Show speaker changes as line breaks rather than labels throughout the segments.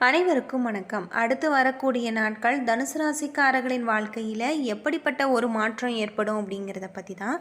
அனைவருக்கும் வணக்கம். அடுத்து வரக்கூடிய நாட்கள் தனுசு ராசிக்காரர்களின் வாழ்க்கையில் எப்படிப்பட்ட ஒரு மாற்றம் ஏற்படும் அப்படிங்கிறத பற்றி தான்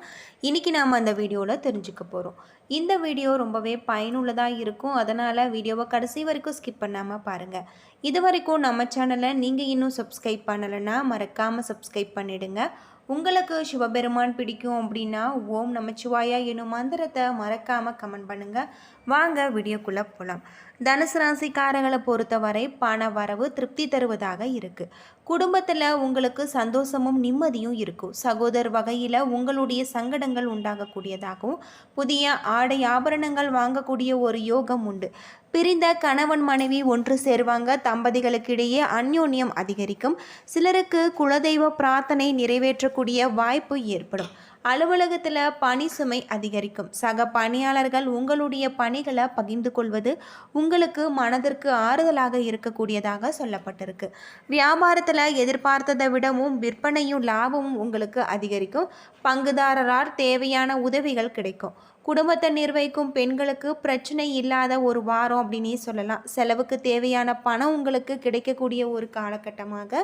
இன்றைக்கி நாம் அந்த வீடியோவில் தெரிஞ்சுக்க போகிறோம் இந்த வீடியோ ரொம்பவே பயனுள்ளதாக இருக்கும். அதனால் வீடியோவை கடைசி வரைக்கும் ஸ்கிப் பண்ணாமல் பாருங்கள் இது வரைக்கும் நம்ம சேனலை நீங்கள் இன்னும் சப்ஸ்கிரைப் பண்ணலைன்னா மறக்காமல் சப்ஸ்கிரைப் பண்ணிடுங்க. உங்களுக்கு சிவபெருமான் பிடிக்கும் அப்படின்னா ஓம் நமச்சிவாயா எனும் மந்திரத்தை மறக்காமல் கமெண்ட் பண்ணுங்கள் வாங்க வீடியோக்குள்ளே போகலாம் தனுசு ராசிக்காரங்களை பொறுத்தவரை பண வரவு திருப்தி தருவதாக இருக்குது குடும்பத்தில் உங்களுக்கு சந்தோஷமும் நிம்மதியும் இருக்கும். சகோதர வகையில் உங்களுடைய சங்கடங்கள் உண்டாகக்கூடியதாகவும் புதிய ஆடை ஆபரணங்கள் வாங்கக்கூடிய ஒரு யோகம் உண்டு. பிரிந்த கணவன் மனைவி ஒன்று சேருவாங்க. தம்பதிகளுக்கிடையே அந்யோன்யம் அதிகரிக்கும். சிலருக்கு குலதெய்வ பிரார்த்தனை நிறைவேற்றக்கூடிய வாய்ப்பு ஏற்படும். அலுவலகத்தில் பணி சுமை அதிகரிக்கும். சக பணியாளர்கள் உங்களுடைய பணிகளை பகிர்ந்து கொள்வது உங்களுக்கு மனதிற்கு ஆறுதலாக இருக்கக்கூடியதாக சொல்லப்பட்டிருக்கு. வியாபாரத்தில் எதிர்பார்த்ததை விடவும் விற்பனையும் லாபமும் உங்களுக்கு அதிகரிக்கும். பங்குதாரரால் தேவையான உதவிகள் கிடைக்கும். குடும்பத்தை நிர்வகிக்கும் பெண்களுக்கு பிரச்சனை இல்லாத ஒரு வாரம் அப்படின்னே சொல்லலாம். செலவுக்கு தேவையான பணம் உங்களுக்கு கிடைக்கக்கூடிய ஒரு காலகட்டமாக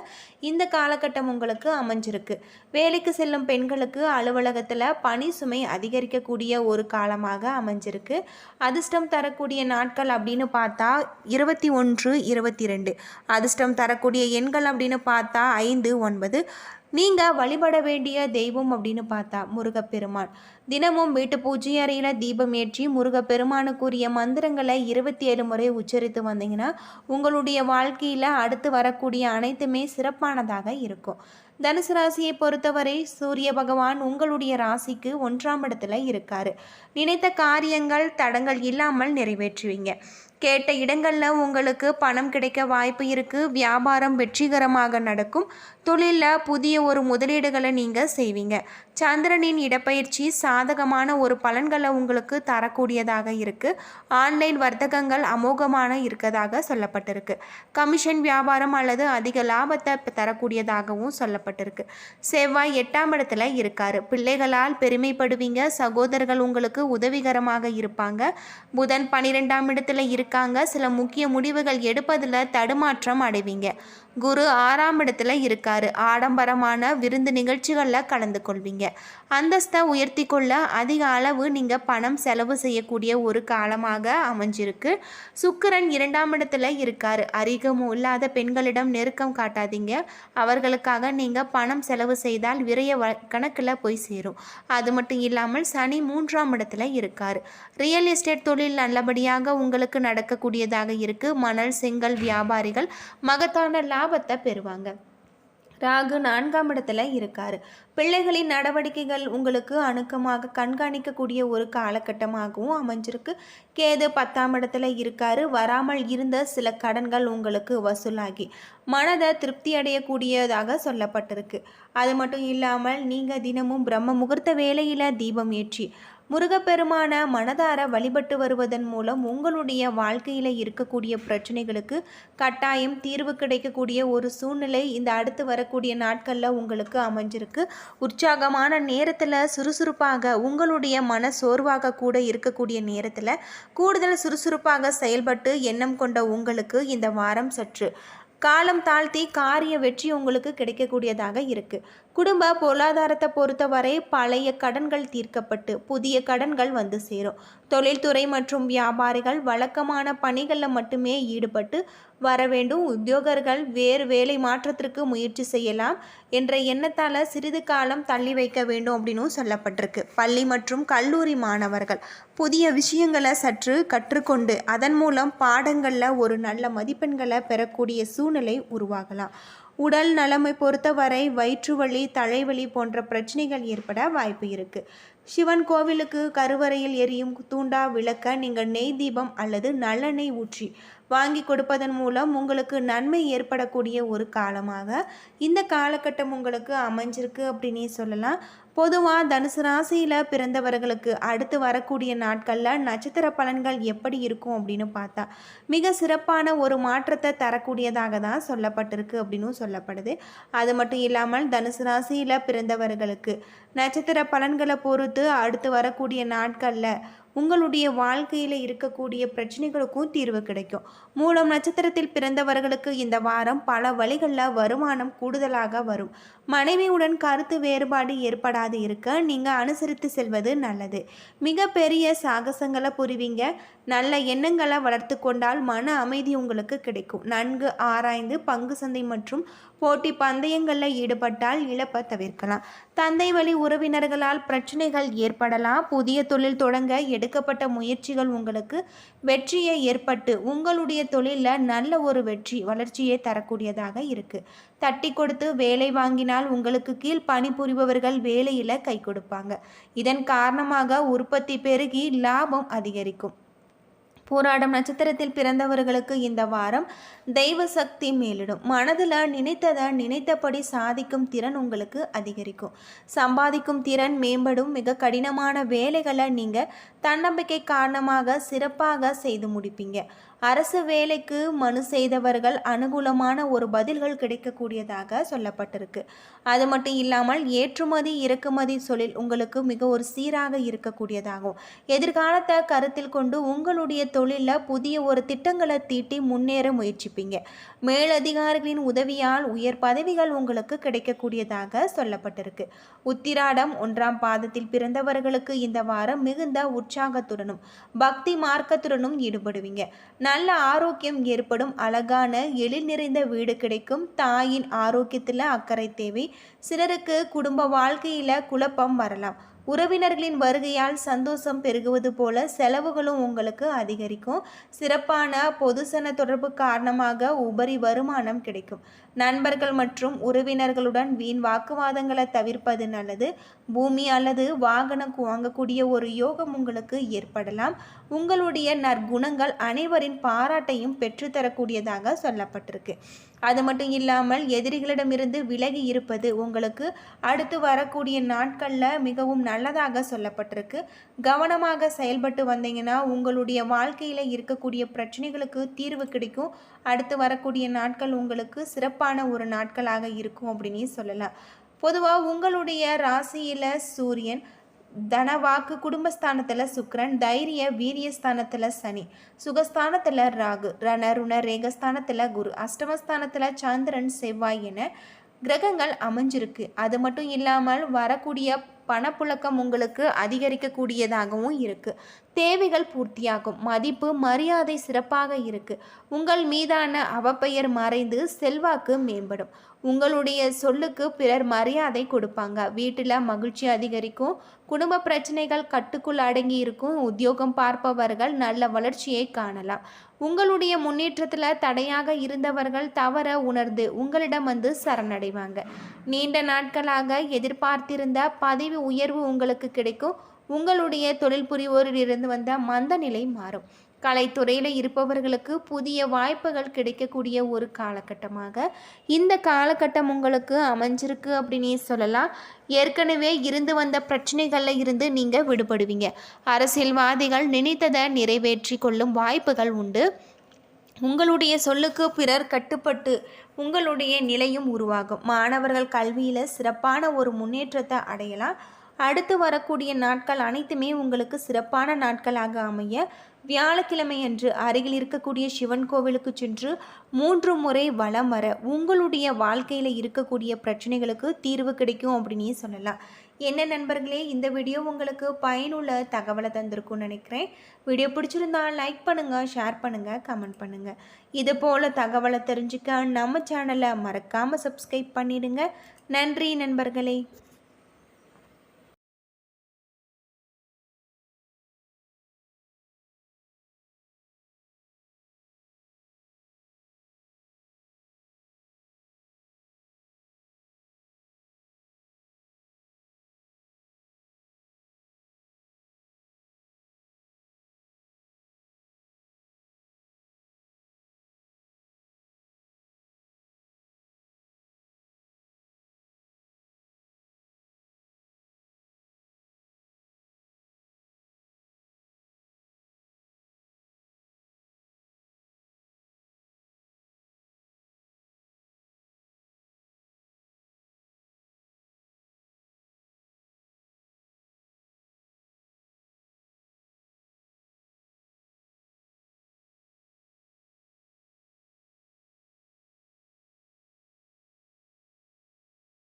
இந்த காலகட்டம் உங்களுக்கு அமைஞ்சிருக்கு. வேலைக்கு செல்லும் பெண்களுக்கு அலுவலகத்தில் பணி சுமை அதிகரிக்கக்கூடிய ஒரு காலமாக அமைஞ்சிருக்கு. அதிர்ஷ்டம் தரக்கூடிய நாட்கள் அப்படின்னு பார்த்தா இருபத்தி ஒன்று இருபத்தி ரெண்டு. அதிர்ஷ்டம் தரக்கூடிய எண்கள் அப்படின்னு பார்த்தா ஐந்து ஒன்பது. நீங்கள் வழிபட வேண்டிய தெய்வம் அப்படின்னு பார்த்தா முருகப்பெருமான். தினமும் வீட்டு பூஜை அறையில் தீபம் ஏற்றி முருகப்பெருமானுக்குரிய மந்திரங்களை இருபத்தி ஏழு முறை உச்சரித்து வந்தீங்கன்னா உங்களுடைய வாழ்க்கையில் அடுத்து வரக்கூடிய அனைத்துமே சிறப்பானதாக இருக்கும். தனுசு ராசியை பொறுத்தவரை சூரிய பகவான் உங்களுடைய ராசிக்கு ஒன்றாம் இடத்துல இருக்காரு. நினைத்த காரியங்கள் தடங்கள் இல்லாமல் நிறைவேற்றுவீங்க. கேட்ட இடங்களில் உங்களுக்கு பணம் கிடைக்க வாய்ப்பு இருக்குது வியாபாரம் வெற்றிகரமாக நடக்கும். தொழிலில் புதிய ஒரு முதலீடுகளை நீங்கள் செய்வீங்க. சந்திரனின் இடப்பயிற்சி சாதகமான ஒரு பலன்களை உங்களுக்கு தரக்கூடியதாக இருக்குது ஆன்லைன் வர்த்தகங்கள் அமோகமான இருக்கதாக சொல்லப்பட்டிருக்கு. கமிஷன் வியாபாரம் அல்லது அதிக லாபத்தை தரக்கூடியதாகவும் சொல்லப்பட்டிருக்கு. செவ்வாய் எட்டாம் இடத்துல இருக்கார். பிள்ளைகளால் பெருமைப்படுவீங்க. சகோதரர்கள் உங்களுக்கு உதவிகரமாக இருப்பாங்க. புதன் பனிரெண்டாம் இடத்துல இருக்காங்க. சில முக்கிய முடிவுகள் எடுப்பதில் தடுமாற்றம் அடைவீங்க. குரு ஆறாம் இடத்துல இருக்காரு. ஆடம்பரமான விருந்து நிகழ்ச்சிகளில் கலந்து கொள்வீங்க. அந்தஸ்தை உயர்த்தி கொள்ள அதிக அளவு நீங்கள் பணம் செலவு செய்யக்கூடிய ஒரு காலமாக அமைஞ்சிருக்கு. சுக்கரன் இரண்டாம் இடத்துல இருக்காரு. அறிகமும் இல்லாத பெண்களிடம் நெருக்கம் காட்டாதீங்க. அவர்களுக்காக நீங்கள் பணம் செலவு செய்தால் விரைய வ கணக்கில் போய் சேரும். அது மட்டும் இல்லாமல் சனி மூன்றாம் இடத்துல இருக்கார். ரியல் எஸ்டேட் தொழில் நல்லபடியாக உங்களுக்கு நடக்கக்கூடியதாக இருக்குது மணல் செங்கல் வியாபாரிகள் மகத்தான லாபத்தை பெறுவாங்க. ராகு நான்காம் இடத்துல இருக்கார். பிள்ளைகளின் நடவடிக்கைகள் உங்களுக்கு அணுக்கமாக கண்காணிக்கக்கூடிய ஒரு காலகட்டமாகவும் அமைஞ்சிருக்கு. கேது பத்தாம் இடத்துல இருக்காரு. வராமல் இருந்த சில கடன்கள் உங்களுக்கு வசூலாகி மனதை திருப்தி அடையக்கூடியதாக சொல்லப்பட்டிருக்கு. அது மட்டும் இல்லாமல் நீங்கள் தினமும் பிரம்ம முகூர்த்த வேலையில் தீபம் ஏற்றி முருகப்பெருமான மனதார வழிபட்டு வருவதன் மூலம் உங்களுடைய வாழ்க்கையில் இருக்கக்கூடிய பிரச்சனைகளுக்கு கட்டாயம் தீர்வு கிடைக்கக்கூடிய ஒரு சூழ்நிலை இந்த அடுத்து வரக்கூடிய நாட்களில் உங்களுக்கு அமைஞ்சிருக்கு. உற்சாகமான நேரத்தில் சுறுசுறுப்பாக உங்களுடைய மன சோர்வாக கூட இருக்கக்கூடிய நேரத்தில் கூடுதல் சுறுசுறுப்பாக செயல்பட்டு எண்ணம் கொண்ட உங்களுக்கு இந்த வாரம் சற்று காலம் தாழ்த்தி காரிய வெற்றி உங்களுக்கு கிடைக்கக்கூடியதாக இருக்குது குடும்ப பொருளாதாரத்தை பொறுத்தவரை பழைய கடன்கள் தீர்க்கப்பட்டு புதிய கடன்கள் வந்து சேரும். தொழில்துறை மற்றும் வியாபாரிகள் வழக்கமான பணிகளில் மட்டுமே ஈடுபட்டு வர வேண்டும். உத்தியோகர்கள் வேறு வேலை மாற்றத்திற்கு முயற்சி செய்யலாம். என்ற எண்ணத்தால் சிறிது காலம் தள்ளி வைக்க வேண்டும் அப்படின்னும் சொல்லப்பட்டிருக்கு. பள்ளி மற்றும் கல்லூரி மாணவர்கள் புதிய விஷயங்களை சற்று கற்றுக்கொண்டு அதன் மூலம் பாடங்களில் ஒரு நல்ல மதிப்பெண்களை பெறக்கூடிய சூழ்நிலை உருவாகலாம். உடல் நலமை பொறுத்தவரை வயிற்றுவலி தலைவலி போன்ற பிரச்சனைகள் ஏற்பட வாய்ப்பு இருக்குது சிவன் கோவிலுக்கு கருவறையில் எரியும் தூண்டா விளக்க நீங்கள் நெய் தீபம் அல்லது நல்லெண்ணெய் ஊற்றி வாங்கி கொடுப்பதன் மூலம் உங்களுக்கு நன்மை ஏற்படக்கூடிய ஒரு காலமாக இந்த காலகட்டம் உங்களுக்கு அமைஞ்சிருக்கு அப்படின்னே சொல்லலாம். பொதுவாக தனுசு ராசியில் பிறந்தவர்களுக்கு அடுத்து வரக்கூடிய நாட்களில் நட்சத்திர பலன்கள் எப்படி இருக்கும் அப்படின்னு பார்த்தா மிக சிறப்பான ஒரு மாற்றத்தை தரக்கூடியதாக தான் சொல்லப்பட்டிருக்கு அப்படின்னும் சொல்லப்படுது. அது மட்டும் இல்லாமல் தனுசு ராசியில் பிறந்தவர்களுக்கு நட்சத்திர பலன்களை பொறுத்து அடுத்து வரக்கூடிய நாட்களில் உங்களுடைய வாழ்க்கையில் இருக்கக்கூடிய பிரச்சனைகளுக்கும் தீர்வு கிடைக்கும். மூலம் நட்சத்திரத்தில் பிறந்தவர்களுக்கு இந்த வாரம் பல வழிகளில் வருமானம் கூடுதலாக வரும். மனைவியுடன் கருத்து வேறுபாடு ஏற்படாது இருக்க நீங்கள் அனுசரித்து செல்வது நல்லது. மிக பெரிய சாகசங்களை புரிவீங்க. நல்ல எண்ணங்களை வளர்த்து கொண்டால் மன அமைதி உங்களுக்கு கிடைக்கும். நன்கு ஆராய்ந்து பங்கு சந்தை மற்றும் போட்டி பந்தயங்களில் ஈடுபட்டால் இழப்பை தவிர்க்கலாம். தந்தை வழி உறவினர்களால் பிரச்சனைகள் ஏற்படலாம். புதிய தொழில் தொடங்க எடுக்கப்பட்ட முயற்சிகள் உங்களுக்கு வெற்றியை ஏற்பட்டு உங்களுடைய தொழிலில் நல்ல ஒரு வெற்றி வளர்ச்சியை தரக்கூடியதாக இருக்குது தட்டி கொடுத்து வேலை வாங்கினால் உங்களுக்கு கீழ் பணிபுரிபவர்கள் வேலையில் கை கொடுப்பாங்க. இதன் காரணமாக உற்பத்தி பெருகி லாபம் அதிகரிக்கும். போராடும் நட்சத்திரத்தில் பிறந்தவர்களுக்கு இந்த வாரம் தெய்வ சக்தி மேலிடும். மனதில் நினைத்ததை நினைத்தபடி சாதிக்கும் திறன் உங்களுக்கு அதிகரிக்கும். சம்பாதிக்கும் திறன் மேம்படும். மிக கடினமான வேலைகளை நீங்கள் தன்னம்பிக்கை காரணமாக சிறப்பாக செய்து முடிப்பீங்க. அரசு வேலைக்கு மனு செய்தவர்கள் அனுகூலமான ஒரு பதில்கள் கிடைக்கக்கூடியதாக சொல்லப்பட்டிருக்கு. அது மட்டும் இல்லாமல் ஏற்றுமதி இறக்குமதி தொழில் உங்களுக்கு மிக ஒரு சீராக இருக்கக்கூடியதாகும். எதிர்காலத்தை கருத்தில் கொண்டு உங்களுடைய தொழிலில் புதிய ஒரு திட்டங்களை தீட்டி முன்னேற முயற்சிப்பீங்க. மேலதிகாரிகளின் உதவியால் உயர் பதவிகள் உங்களுக்கு கிடைக்கக்கூடியதாக சொல்லப்பட்டிருக்கு. உத்திராடம் ஒன்றாம் பாதத்தில் பிறந்தவர்களுக்கு இந்த வாரம் மிகுந்த உற்சாகத்துடனும் பக்தி மார்க்கத்துடனும் ஈடுபடுவீங்க. நல்ல ஆரோக்கியம் ஏற்படும் அழகான எழில் நிறைந்த வீடு கிடைக்கும். தாயின் ஆரோக்கியத்தில் அக்கறை தேவை. சிலருக்கு குடும்ப வாழ்க்கையில் குழப்பம் வரலாம். உறவினர்களின் வருகையால் சந்தோஷம் பெருகுவது போல செலவுகளும் உங்களுக்கு அதிகரிக்கும். சிறப்பான பொதுசன தொடர்பு காரணமாக உபரி வருமானம் கிடைக்கும். நண்பர்கள் மற்றும் உறவினர்களுடன் வீண் வாக்குவாதங்களை தவிர்ப்பது நல்லது. பூமி அல்லது வாகனம் வாங்கக்கூடிய ஒரு யோகம் உங்களுக்கு ஏற்படலாம். உங்களுடைய நற்குணங்கள் அனைவரின் பாராட்டையும் பெற்றுத்தரக்கூடியதாக சொல்லப்பட்டிருக்கு. அது மட்டும் இல்லாமல் எதிரிகளிடமிருந்து விலகி இருப்பது உங்களுக்கு அடுத்து வரக்கூடிய நாட்களில் மிகவும் நல்லதாக சொல்லப்பட்டிருக்கு. கவனமாக செயல்பட்டு வந்தீங்கன்னா உங்களுடைய வாழ்க்கையில் இருக்கக்கூடிய பிரச்சனைகளுக்கு தீர்வு கிடைக்கும். அடுத்து வரக்கூடிய நாட்கள் உங்களுக்கு சிறப்பான ஒரு நாட்களாக இருக்கும் அப்படின்னு சொல்லலாம். பொதுவாக உங்களுடைய ராசியில் சூரியன் தனவாக்கு குடும்பஸ்தானத்தில் சுக்கரன் தைரிய வீரியஸ்தானத்தில் சனி. சுகஸ்தானத்தில் ராகு ரணருண ரேகஸ்தானத்தில் குரு. அஷ்டமஸ்தானத்தில் சந்திரன் செவ்வாய் என கிரகங்கள் அமைஞ்சிருக்கு. அது மட்டும் இல்லாமல் வரக்கூடிய பணப்புழக்கம் உங்களுக்கு அதிகரிக்கக்கூடியதாகவும் இருக்குது தேவைகள் பூர்த்தியாகும். மதிப்பு மரியாதை சிறப்பாக இருக்கு. உங்கள் மீதான அவப்பெயர் மறைந்து செல்வாக்கு மேம்படும். உங்களுடைய சொல்லுக்கு பிறர் மரியாதை கொடுப்பாங்க. வீட்டில் மகிழ்ச்சி அதிகரிக்கும். குடும்ப பிரச்சனைகள் கட்டுக்குள் அடங்கி இருக்கும். உத்தியோகம் பார்ப்பவர்கள் நல்ல வளர்ச்சியை காணலாம். உங்களுடைய முன்னேற்றத்தில் தடையாக இருந்தவர்கள் தவற உணர்ந்து உங்களிடம் வந்து சரணடைவாங்க. நீண்ட நாட்களாக எதிர்பார்த்திருந்த பதவி உயர்வு உங்களுக்கு கிடைக்கும். உங்களுடைய தொழில் புரிவோரிலிருந்து வந்த மந்த நிலை மாறும். கலைத்துறையில் இருப்பவர்களுக்கு புதிய வாய்ப்புகள் கிடைக்கக்கூடிய ஒரு காலகட்டமாக இந்த காலகட்டம் உங்களுக்கு அமைஞ்சிருக்கு அப்படின்னே சொல்லலாம். ஏற்கனவே இருந்து வந்த பிரச்சனைகளில் இருந்து நீங்கள் விடுபடுவீங்க. அரசியல்வாதிகள் நினைத்ததை நிறைவேற்றி கொள்ளும் வாய்ப்புகள் உண்டு. உங்களுடைய சொல்லுக்கு பிறர் கட்டுப்பட்டு உங்களுடைய நிலையும் உருவாகும். மாணவர்கள் கல்வியில் சிறப்பான ஒரு முன்னேற்றத்தை அடையலாம். அடுத்து வரக்கூடிய நாட்கள் அனைத்துமே உங்களுக்கு சிறப்பான நாட்களாக அமைய வியாழக்கிழமை அன்று அருகில் இருக்கக்கூடிய சிவன் கோவிலுக்கு சென்று மூன்று முறை வளம் வர உங்களுடைய வாழ்க்கையில் இருக்கக்கூடிய பிரச்சனைகளுக்கு தீர்வு கிடைக்கும் அப்படின்னே சொல்லலாம். என்ன நண்பர்களே இந்த வீடியோ உங்களுக்கு பயனுள்ள தகவலை தந்திருக்கும்னு நினைக்கிறேன். வீடியோ பிடிச்சிருந்தா லைக் பண்ணுங்கள் ஷேர் பண்ணுங்கள் கமெண்ட் பண்ணுங்கள் இது போல் தகவலை தெரிஞ்சுக்க நம்ம சேனலை மறக்காமல் சப்ஸ்கிரைப் பண்ணிடுங்க. நன்றி நண்பர்களே.